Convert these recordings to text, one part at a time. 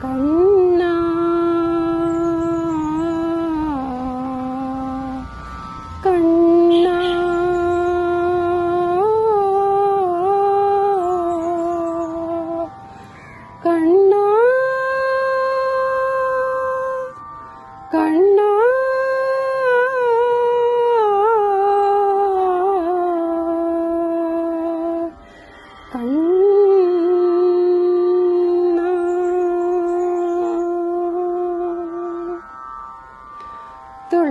cair.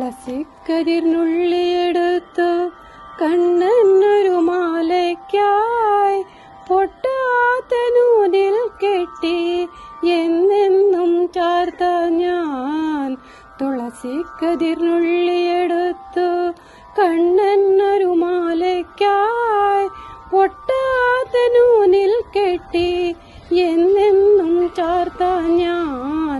തുളസിക്കരിനുള്ളിയെടുത്തു കണ്ണനൊരു മാലയ്ക്കായി പൊട്ടാത്ത നൂതിൽ കെട്ടി എന്നെന്നും ചാർത്ത ഞാൻ. തുളസിക്കതിർന്നുള്ളിയെടുത്തു കണ്ണനൊരു മാലയ്ക്കായി പൊട്ടാത്ത നൂനിൽ കെട്ടി എന്നെന്നും ചാർത്ത ഞാൻ.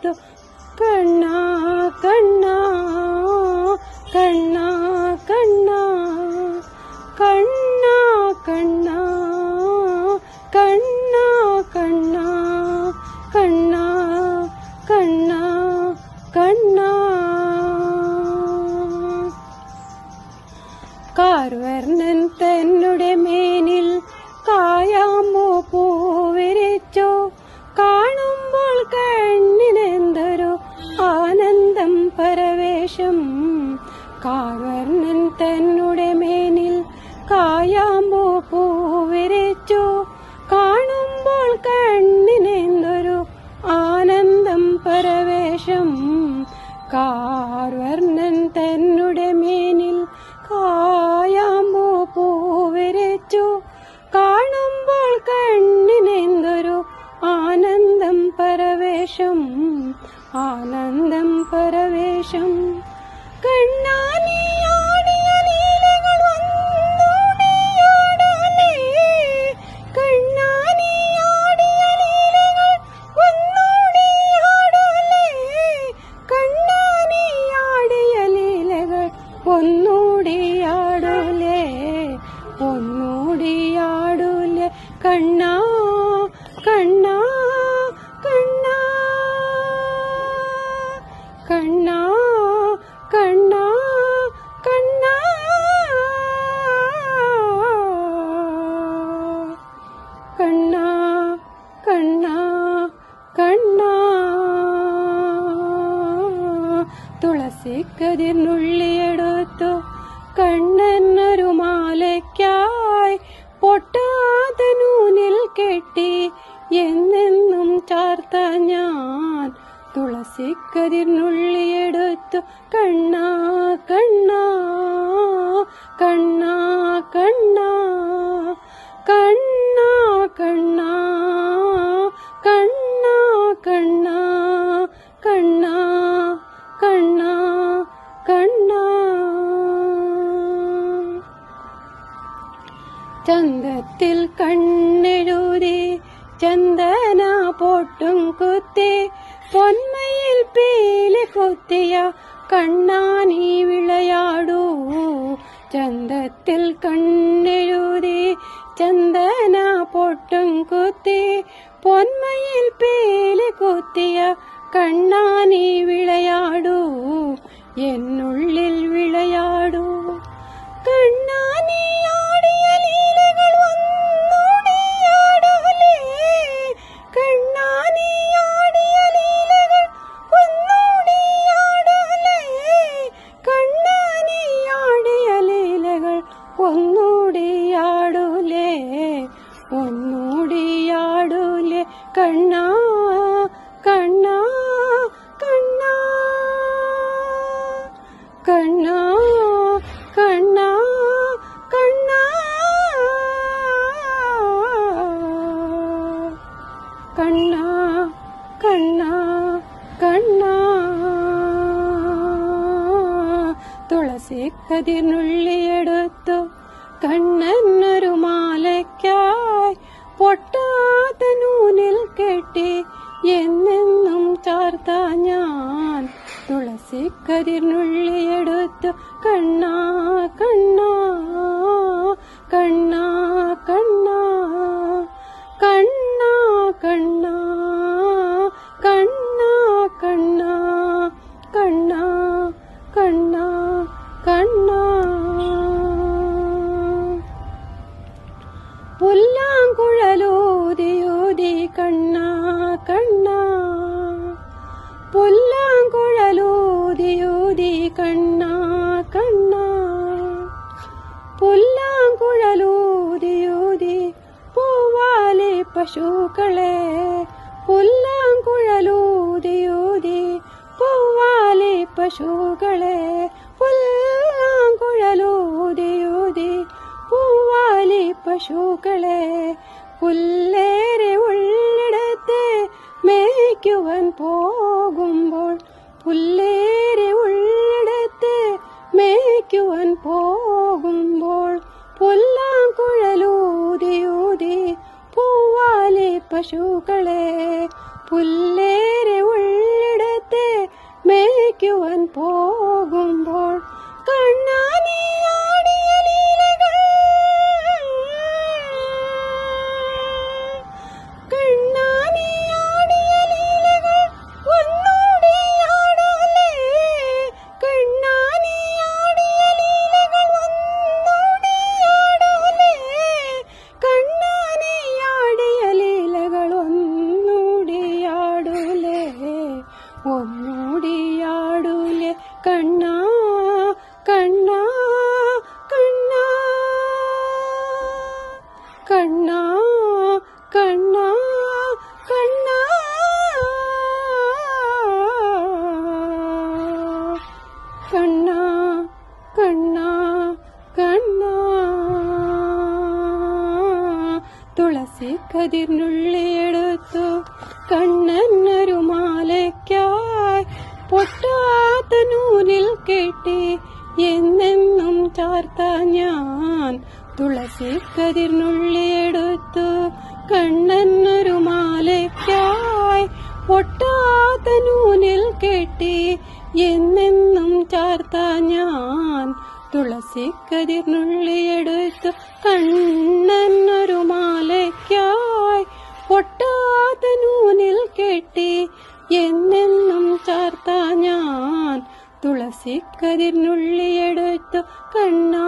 കണ്ണ കണ്ണ കണ്ണ കണ്ണ കണ്ണ കണ്ണ കണ്ണ കണ്ണ കണ്ണ കണ്ണ. തന്നുടെ कण्णा എന്നെന്നും ചാർത്ത ഞാൻ. തുളസിക്കതിർന്നുള്ളിയെടുത്തു കണ്ണാ കണ്ണാ കണ്ണാ കണ്ണാ കണ്ണാ കണ്ണാ കണ്ണാ കണ്ണാ കണ്ണാ കണ്ണാ കണ്ണാ. ചന്തത്തിൽ കണ്ണെഴുതി ചന്ദന പൊട്ടും കുത്തി പൊന്മയിൽ പീലി കുത്തിയ കണ്ണാനി വിളയാടൂ. ചന്തത്തിൽ കണ്ണെഴുതി ചന്ദന പൊട്ടും കുത്തി പൊന്മയിൽ പീലി കുത്തിയ കണ്ണാനി വിളയാടൂ. എന്നുള്ളിൽ വിളയാടൂ കണ്ണാ. തുളസി കതിർന്നുള്ളിയെടുത്തു കണ്ണനൊരു മാലയ്ക്കായി പൊട്ടാത്ത നൂനിൽ കെട്ടി എന്നെന്നും ചാർത്ത ഞാൻ. തുളസി കതിർന്നുള്ളിയെടുത്തു കണ്ണാ കണ്ണാ. പുല്ലാങ്കുഴലൂതിയൂതി കണ്ണാ കണ്ണാ. പുല്ലാങ്കുഴലൂതിയൂതി പൂവാലി പശുക്കളെ. പുല്ലാങ്കുഴലൂതിയൂതി പൂവാലി പശുക്കളെ. പുല്ലാങ്കുഴലൂതിയൂതി പൂവാലി പശുക്കളെ. പുല്ലേറെ ഉള്ളിടത്തെ മേയ്ക്കുവാൻ പോകുമ്പോൾ പുല്ലേറെ പോകുമ്പോൾ പുല്ലാം കുഴലൂതിയൂതി പൂവാലെ പശുക്കളെ പുല്ലേരെ ഉള്ളിടത്തെ മേയ്ക്കുവാൻ പോകുമ്പോൾ കതിർന്നുള്ളിയെടുത്തു കണ്ണനൊരു മാലയ്ക്കായി പൊട്ടാത്ത നൂലിൽ കെട്ടി എന്നെന്നും ചാർത്ത ഞാൻ തുളസി കതിർന്നുള്ളിയെടുത്തു കണ്ണനൊരു മാലയ്ക്കായി പൊട്ടാത്ത നൂനിൽ കെട്ടി എന്നെന്നും ചാർത്ത ഞാൻ തുളസി കതിർന്നുള്ളിയെടുത്തു കണ്ണനൊരു മാലയ്ക്കായി வீசிக்கதிர் நுள்ளி எடுத்து கண்ணா